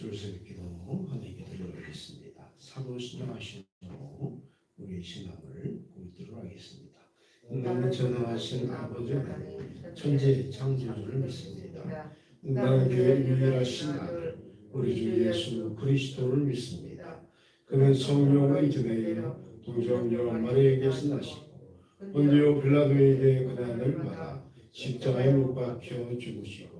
줄서 기도 하나님께 드려보겠습니다. 사도 신령하시고 우리의 신앙을 보이도록 하겠습니다. 나는 전능하신 아버지 하나님 천재 창조주를 믿습니다. 나는 교회 유일하신 아들 우리 주 예수 그리스도를 믿습니다. 그는 성령과 이듬해여 동정녀 마리에게서 나시고 본디오 빌라도에게 고난을 받아 십자가에 못 박혀 죽으시고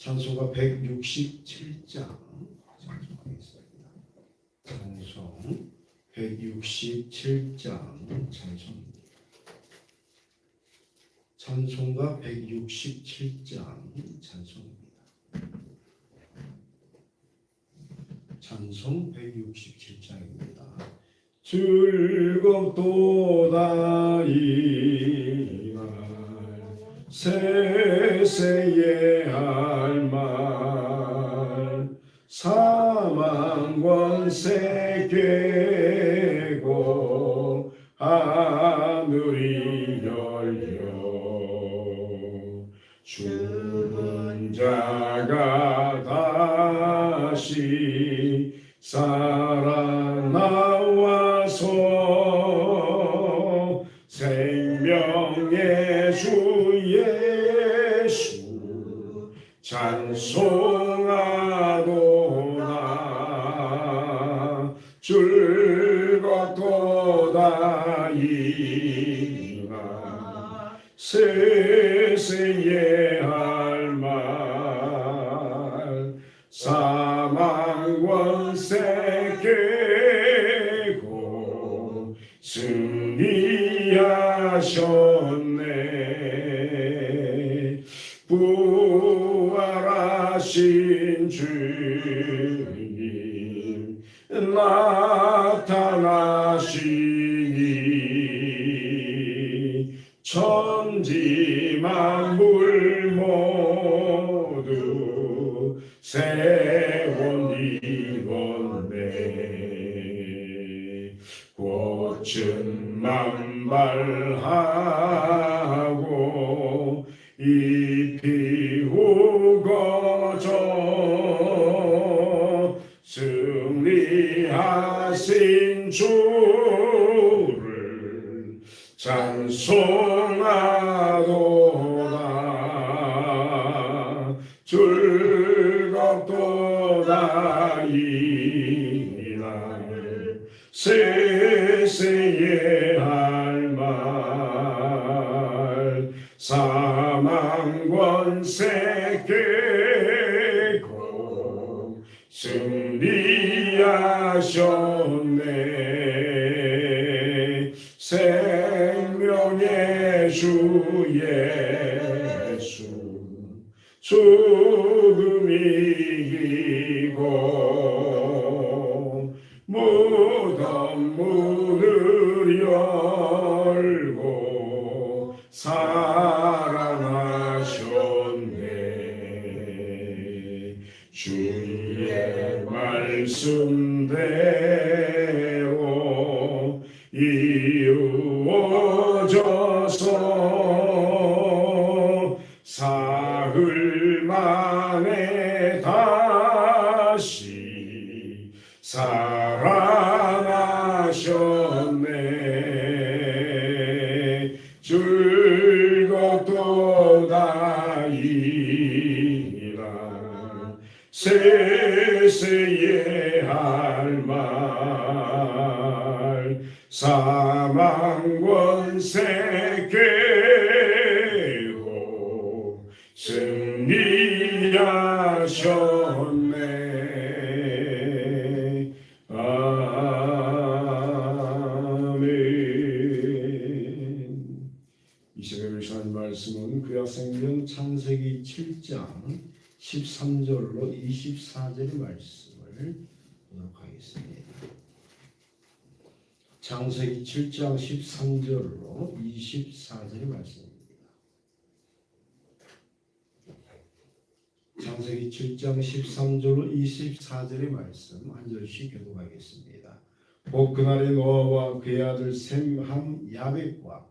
찬송가 167장 찬송하겠습니다. 찬송 167장 찬송입니다. 찬송가 167장 찬송입니다. 찬송 167장입니다. 즐겁도다 이날 세세의 할말 사망 권세 꿰고 하늘이 열려 죽은 자가 다시 살 세세의 할말. 사망 권세 깨고 승리하셨네 생명의 주 예수. 죽음 이기고 무덤 문을 열고 살아나셨네. 주의 말씀 다 21절 하나님 말씀은 구약생명 창세기 7장 13절로 24절의 말씀을 보도록 하겠습니다. 창세기 7장 13절로 24절의 말씀입니다. 창세기 7장 13절로 24절의 말씀 한 절씩 교독하겠습니다. 복 그날에 노아와 그의 아들 샘, 함, 야벳과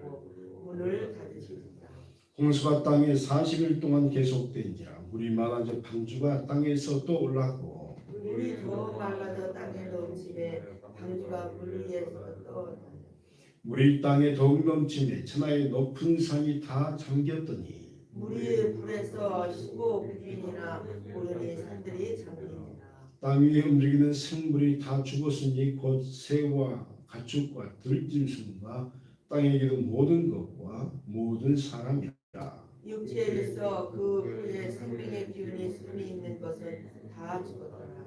고 문을 닫으시니라 홍수가 땅에 40일 동안 계속된지라 물이 많아져 방주가 땅에서 또 올랐고 물이 더 맑아져 땅에 넘침에 방주가 물 위에서 떠 물이 땅에 더욱 넘침에 천하의 높은 산이 다 잠겼더니 물이 불에서 15규빈이나 오르니 산들이 잠기니라 땅 위에 움직이는 생물이 다 죽었으니 곧 새와 가축과 들짐승과 땅에 기는 모든 것과 모든 사람이라. 육지에서 그 풀에 생명의 기운이 숨이 있는 것은 다 죽었더라.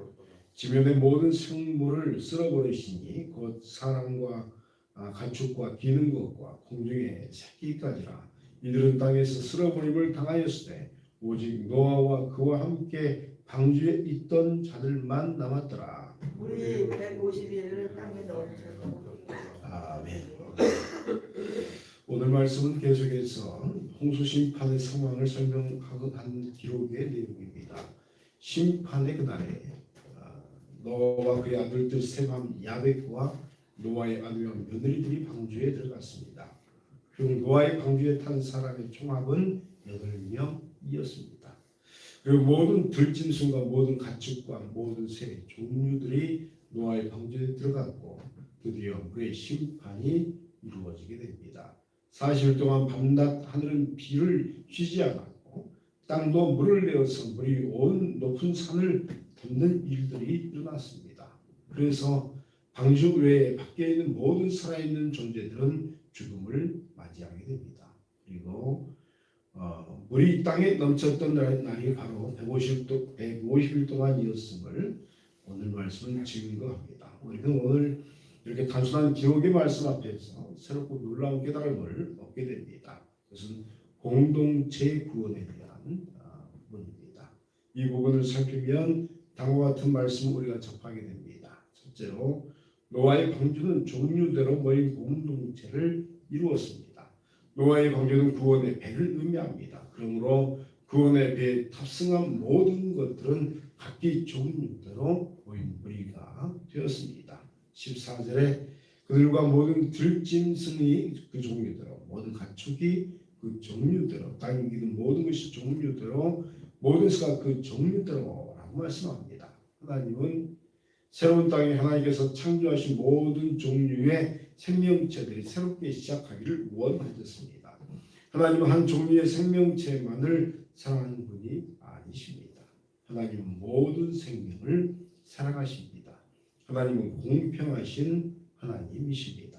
지면의 모든 생물을 쓸어버리시니 곧 사람과 아, 가축과 기는 것과 공중의 새끼까지라. 이들은 땅에서 쓸어버림을 당하였으되 오직 노아와 그와 함께 방주에 있던 자들만 남았더라. 물이 150일을 땅에 넘쳐서 아멘 오늘 말씀은 계속해서 홍수 심판의 상황을 설명하고 한 기록의 내용입니다 심판의 그날에 아, 노아와 그의 아들들 셈함 야벳과 노아의 아내와 며느리들이 방주에 들어갔습니다. 그리고 노아의 방주에 탄 사람의 총합은 여덟 명이었습니다. 그리고 모든 들짐승과 모든 가축과 모든 새 종류들이 노아의 방주에 들어갔고 드디어 그의 심판이 이루어지게 됩니다. 40일 동안 밤낮 하늘은 비를 쉬지 않았고 땅도 물을 내어서 물이 온 높은 산을 덮는 일들이 일어났습니다. 그래서 방주 외에 밖에 있는 모든 살아있는 존재들은 죽음을 맞이하게 됩니다. 그리고 어, 물이 땅에 넘쳤던 날- 날이 바로 150도, 150일 동안 이었음을 오늘 말씀은 증거합니다. 우리는 오늘 이렇게 단순한 기록의 말씀 앞에서 새롭고 놀라운 깨달음을 얻게 됩니다. 그것은 공동체 구원에 대한 아, 부분입니다. 이 부분을 살피면 다음과 같은 말씀을 우리가 접하게 됩니다. 첫째로 노아의 방주는 종류대로 모인 공동체를 이루었습니다. 노아의 방주는 구원의 배를 의미합니다. 그러므로 구원의 배에 탑승한 모든 것들은 각기 종류대로 모인 무리가 되었습니다. 14절에 그들과 모든 들짐승이 그 종류대로 모든 가축이 그 종류대로 땅에 기는 모든 것이 종류대로 모든 수가 그 종류대로 라고 말씀합니다. 하나님은 새로운 땅에 하나님께서 창조하신 모든 종류의 생명체들이 새롭게 시작하기를 원하셨습니다. 하나님은 한 종류의 생명체만을 사랑하는 분이 아니십니다. 하나님은 모든 생명을 사랑하십니다. 하나님은 공평하신 하나님이십니다.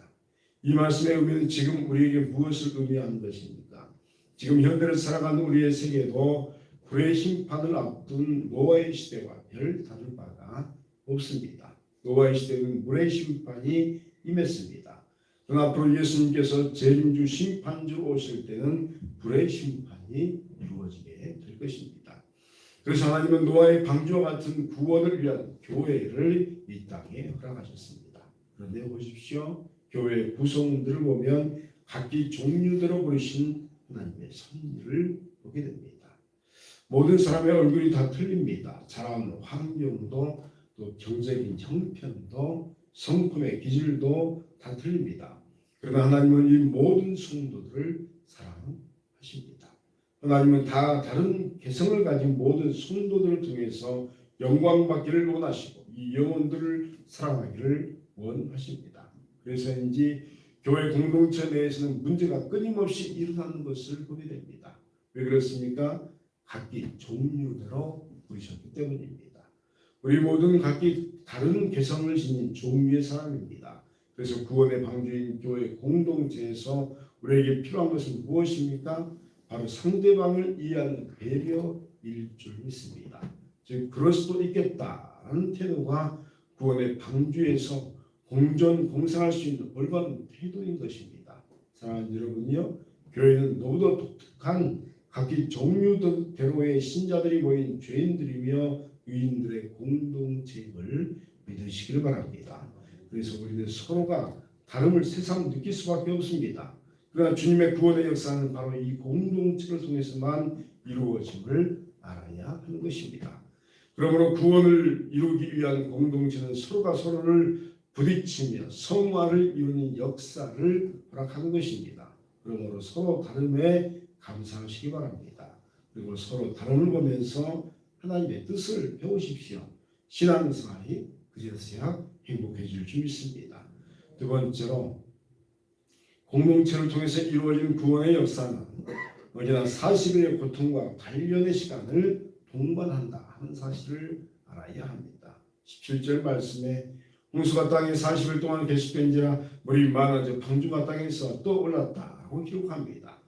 이 말씀의 의미는 지금 우리에게 무엇을 의미하는 것입니까? 지금 현대를 살아가는 우리의 세계도 불의 심판을 앞둔 노아의 시대와 별 다를 바가 없습니다. 노아의 시대는 물의 심판이 임했습니다. 그러나 앞으로 예수님께서 재림주 심판주로 오실 때는 불의 심판이 이루어지게 될 것입니다. 그래서 하나님은 노아의 방주와 같은 구원을 위한 교회를 이 땅에 허락하셨습니다. 그런데 보십시오. 교회 구성들을 보면 각기 종류대로 부르신 하나님의 섭리를 보게 됩니다. 모든 사람의 얼굴이 다 틀립니다. 자라온 환경도 또 경제적인 형편도 성품의 기질도 다 틀립니다. 그러나 하나님은 이 모든 성도들을 사랑하십니다. 하나님은 다 다른 개성을 가진 모든 성도들을 통해서 영광 받기를 원하시고 이 영혼들을 사랑하기를 원하십니다. 그래서인지 교회 공동체 내에서는 문제가 끊임없이 일어나는 것을 보게 됩니다. 왜 그렇습니까? 각기 종류대로 부르셨기 때문입니다. 우리 모든 각기 다른 개성을 지닌 종류의 사람입니다. 그래서 구원의 방주인 교회 공동체에서 우리에게 필요한 것은 무엇입니까? 바로 상대방을 이해하는 배려일 줄 믿습니다. 즉 그럴 수도 있겠다는 태도가 구원의 방주에서 공존 공생할 수 있는 올바른 태도인 것입니다. 사랑하는 여러분요, 교회는 너무도 독특한 각기 종류대로의 신자들이 모인 죄인들이며 의인들의 공동체임을 믿으시길 바랍니다. 그래서 우리는 서로가 다름을 세상 느낄 수밖에 없습니다. 그러나 주님의 구원의 역사는 바로 이 공동체를 통해서만 이루어짐을 알아야 하는 것입니다. 그러므로 구원을 이루기 위한 공동체는 서로가 서로를 부딪히며 성화를 이루는 역사를 허락하는 것입니다. 그러므로 서로 다름에 감사하시기 바랍니다. 그리고 서로 다름을 보면서 하나님의 뜻을 배우십시오. 신앙생활이 그제서야 행복해질 줄 믿습니다. 두 번째로 공동체를 통해서 이루어진 구원의 역사는 언제나 40일의 고통과 단련의 시간을 동반한다 하는 사실을 알아야 합니다. 17절 말씀에 홍수가 땅에 40일 동안 계속된지라 물이 많아져 방주가 땅에서 또 올랐다고 기록합니다.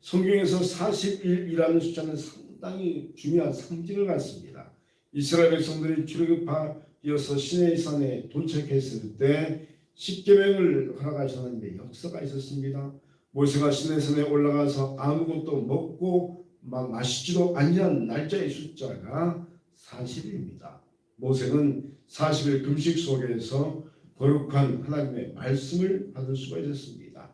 성경에서 40일이라는 숫자는 상당히 중요한 상징을 갖습니다. 이스라엘 백성들이 출애굽하여서 시내의 산에 도착했을 때 십계명을 하나님의 역사가 있었습니다. 모세가 시내산에 올라가서 아무것도 먹고 막 마시지도 아니한 날짜의 숫자가 40일입니다. 모세는 40일 금식 속에서 거룩한 하나님의 말씀을 받을 수가 있었습니다.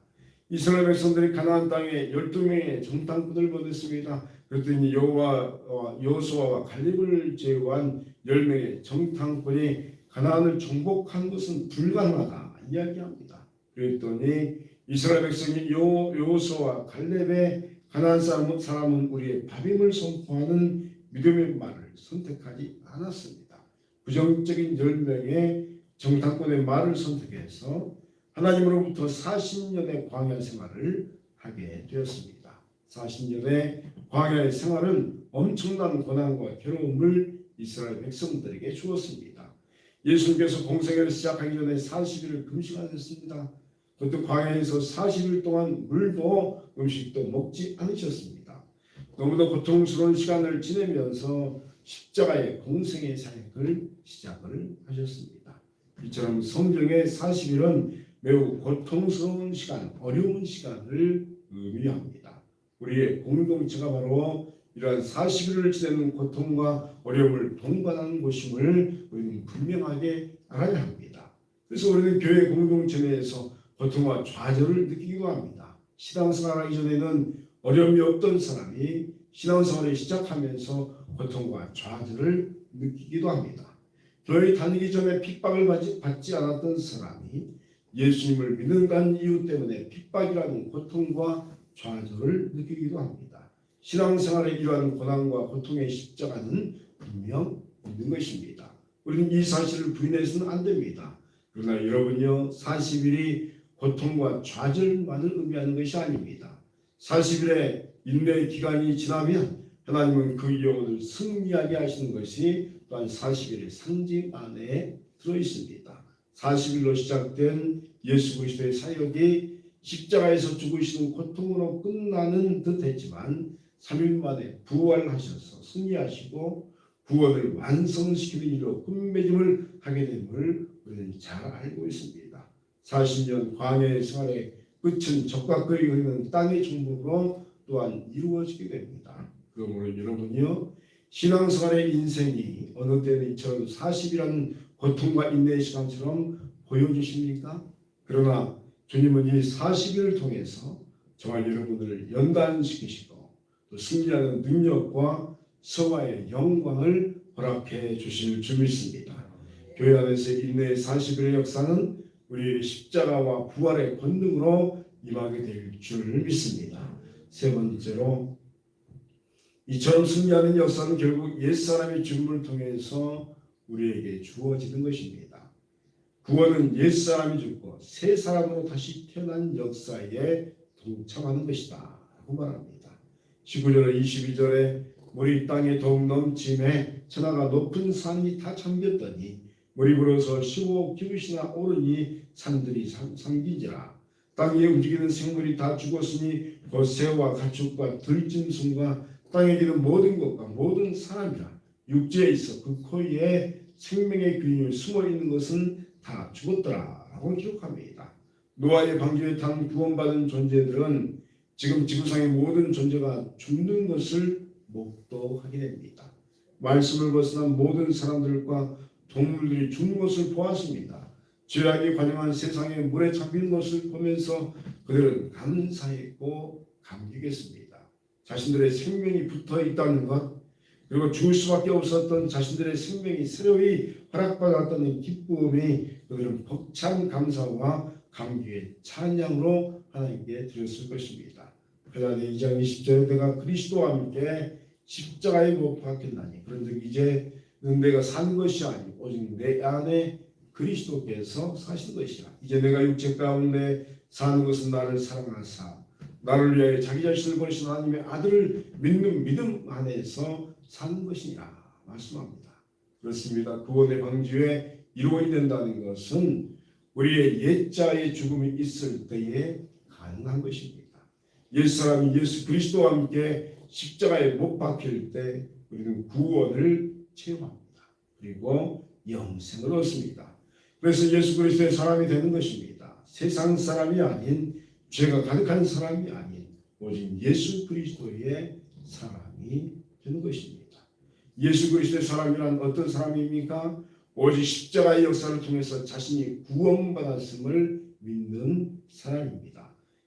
이스라엘 백성들이 가나안 땅에 12명의 정탐꾼을 보냈습니다. 그랬더니 여호와 여호수아와 갈렙을 제거한 10명의 정탐꾼이 가나안을 정복한 것은 불가능하다 이야기합니다. 그랬더니 이스라엘 백성이 요 여호수아와 갈렙의 가나안 사람은, 사람은 우리의 밥임을 선포하는 믿음의 말을 선택하지 않았습니다. 부정적인 10명의 정탐꾼의 말을 선택해서 하나님으로부터 40년의 광야 생활을 하게 되었습니다. 40년의 광야의 생활은 엄청난 고난과 괴로움을 이스라엘 백성들에게 주었습니다. 예수님께서 공생애를 시작하기 전에 40일을 금식하셨습니다. 그것도 광야에서 40일 동안 물도 음식도 먹지 않으셨습니다. 너무도 고통스러운 시간을 지내면서 십자가의 공생의 사역을 시작을 하셨습니다. 이처럼 성경의 40일은 매우 고통스러운 시간, 어려운 시간을 의미합니다. 우리의 공동체가 바로 이러한 40일을 지내는 고통과 어려움을 동반하는 곳임을 우리는 분명하게 알아야 합니다. 그래서 우리는 교회 공동체 내에서 고통과 좌절을 느끼기도 합니다. 신앙생활 하기 전에는 어려움이 없던 사람이 신앙생활을 시작하면서 고통과 좌절을 느끼기도 합니다. 교회 다니기 전에 핍박을 받지, 않았던 사람이 예수님을 믿는다는 이유 때문에 핍박이라는 고통과 좌절을 느끼기도 합니다. 신앙생활에 이러한 고난과 고통의 십자가는 분명 있는 것입니다. 우리는 이 사실을 부인해서는 안 됩니다. 그러나 여러분요 40일이 고통과 좌절만을 의미하는 것이 아닙니다. 40일의 인내 기간이 지나면 하나님은 그 영혼을 승리하게 하시는 것이 또한 40일의 상징 안에 들어 있습니다. 40일로 시작된 예수 그리스도의 사역이 십자가에서 죽으시는 고통으로 끝나는 듯했지만 3일 만에 부활하셔서 승리하시고 구원을 완성시키는 일로 끝맺음을 하게 됨을 우리는 잘 알고 있습니다. 40년 광야의 생활의 끝은 적각거리 흐르는 땅의 정복으로 또한 이루어지게 됩니다. 그러므로 여러분이요 신앙생활의 인생이 어느 때는 이처럼 40이라는 고통과 인내의 시간처럼 보여주십니까? 그러나 주님은 이 40일을 통해서 정말 여러분을 연단시키시고 또 승리하는 능력과 성화의 영광을 허락해 주실 줄 믿습니다. 교회 안에서 인내의 40일의 역사는 우리 십자가와 부활의 권능으로 임하게 될 줄 믿습니다. 세 번째로 이처럼 승리하는 역사는 결국 옛사람의 죽음을 통해서 우리에게 주어지는 것입니다. 구원은 옛사람이 죽고 새 사람으로 다시 태어난 역사에 동참하는 것이다. 라고 말합니다. 19절 22절에 물이 땅에 더욱 넘침에 천하가 높은 산이 다 잠겼더니 물이 불어서 15 규빗이나 오르니 산들이 삼- 삼기지라 땅 위에 움직이는 생물이 다 죽었으니 그 새와 가축과 들짐승과 땅에 기는 모든 것과 모든 사람이라 육지에 있어 그 코에 생명의 균이 숨어 있는 것은 다 죽었더라 라고 기록합니다. 노아의 방주에 탄 구원받은 존재들은 지금 지구상의 모든 존재가 죽는 것을 목도하게 됩니다. 말씀을 벗어난 모든 사람들과 동물들이 죽는 것을 보았습니다. 죄악이 관영한 세상에 물에 잠기는 것을 보면서 그들은 감사했고 감격했습니다. 자신들의 생명이 붙어 있다는 것, 그리고 죽을 수밖에 없었던 자신들의 생명이 새로이 허락받았다는 기쁨이 그들은 벅찬 감사와 감격의 찬양으로 하나님께 드렸을 것입니다. 그러나 2장 20절에 내가 그리스도와 함께 십자가에 못 박혔나니 그런즉 이제는 내가 산 것이 아니고 오직 내 안에 그리스도께서 사신 것이라 이제 내가 육체 가운데 사는 것은 나를 사랑하사 나를 위하여 자기 자신을 버리신 하나님의 아들을 믿는 믿음 안에서 사는 것이니라 말씀합니다. 그렇습니다. 구원의 방주에 이루어야 된다는 것은 우리의 옛자의 죽음이 있을 때에 가능한 것입니다. 옛사람이 예수 그리스도와 함께 십자가에 못 박힐 때 우리는 구원을 체험합니다. 그리고 영생을 얻습니다. 그래서 예수 그리스도의 사람이 되는 것입니다. 세상 사람이 아닌 죄가 가득한 사람이 아닌 오직 예수 그리스도의 사람이 되는 것입니다. 예수 그리스도의 사람이란 어떤 사람입니까? 오직 십자가의 역사를 통해서 자신이 구원받았음을 믿는 사람입니다.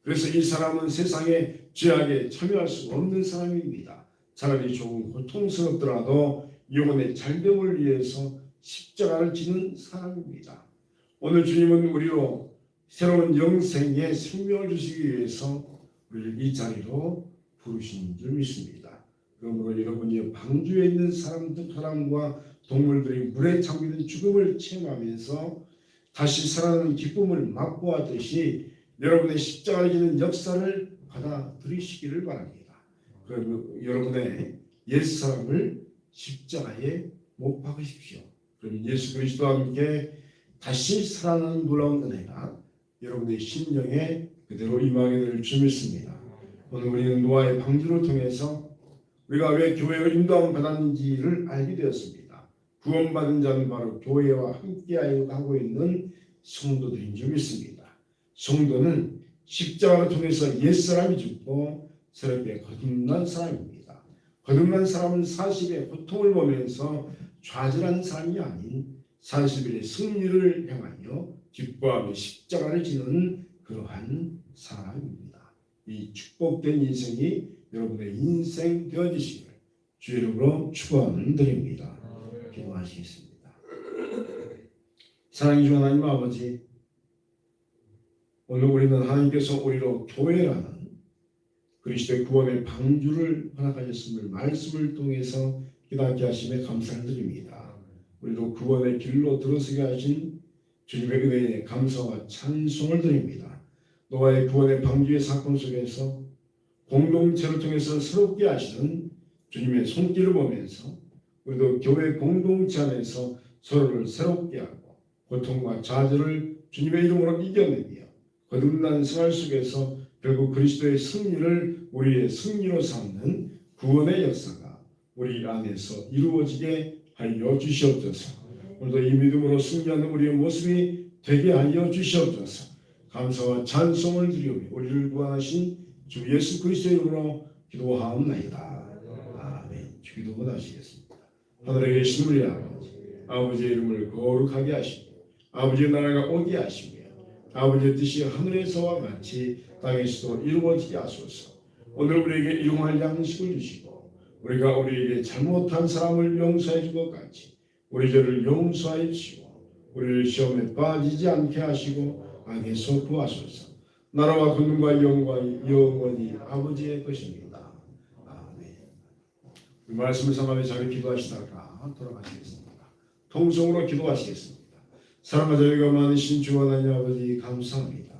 그래서 이 사람은 세상의 죄악에 참여할 수 없는 사람입니다. 차라리 조금 고통스럽더라도 영혼의 잘됨을 위해서 십자가를 지는 사람입니다. 오늘 주님은 우리로 새로운 영생의 생명을 주시기 위해서 우리를 이 자리로 부르신 줄 믿습니다. 그러므로 여러분이 방주에 있는 사람들, 사람과 동물들이 물에 잠기는 죽음을 체험하면서 다시 살아나는 기쁨을 맛보았듯이 여러분의 십자가를 지는 역사를 받아들이시기를 바랍니다. 그리고 여러분의 옛사람을 십자가에 못 박으십시오. 그럼 예수 그리스도와 함께 다시 살아나는 놀라운 은혜가 여러분의 심령에 그대로 임하게 될 줄 믿습니다. 오늘 우리는 노아의 방주를 통해서 우리가 왜 교회를 인도함 받았는지를 알게 되었습니다. 구원받은 자는 바로 교회와 함께하여 하고 있는 성도들인 줄 믿습니다. 성도는 십자가를 통해서 옛사람이 죽고 새롭게 거듭난 사람입니다. 거듭난 사람은 40의 고통을 보면서 좌절한 사람이 아닌 40일의 승리를 향하여 기뻐하며 십자가를 지는 그러한 사람입니다. 이 축복된 인생이 여러분의 인생 되어지시기를 주 이름으로 축원 드립니다. 기도하시겠습니다. 사랑이 주 하나님 아버지 오늘 우리는 하나님께서 우리로 교회라는 그리스도의 구원의 방주를 허락하셨음을 말씀을 통해서 깨닫게 하심에 감사를 드립니다. 우리도 구원의 길로 들어서게 하신 주님의 은혜에 감사와 찬송을 드립니다. 노아의 구원의 방주의 사건 속에서 공동체를 통해서 새롭게 하시는 주님의 손길을 보면서 우리도 교회 공동체 안에서 서로를 새롭게 하고 고통과 좌절을 주님의 이름으로 이겨내며 거듭난 생활 속에서 결국 그리스도의 승리를 우리의 승리로 삼는 구원의 역사가 우리 안에서 이루어지게 하여 주시옵소서. 오늘도 이 믿음으로 승리하는 우리의 모습이 되게 하여 주시옵소서. 감사와 찬송을 드리오며 우리를 구원하신 주 예수 그리스도의 이름으로 기도하옵나이다. 아멘. 주기도 원하시겠습니다. 하늘에 계신 우리 아버지, 아버지의 이름을 거룩하게 하시고 아버지의 나라가 오게 하시며 아버지의 뜻이 하늘에서와 같이 땅에서도 이루어지게 하소서. 오늘 우리에게 일용할 양식을 주시고 우리가 우리에게 잘못한 사람을 용서해 준 것 같이 우리 죄를 용서하여 주시고 우리를 시험에 빠지지 않게 하시고 악에서 구하소서. 나라와 권능과 영광이 영원히 아버지의 것입니다. 아멘. 이 말씀을 삼아 자리 기도하시다가 돌아가시겠습니다. 통성으로 기도하시겠습니다. 사랑과 자유가 많으신 주 하나님 아버지 감사합니다.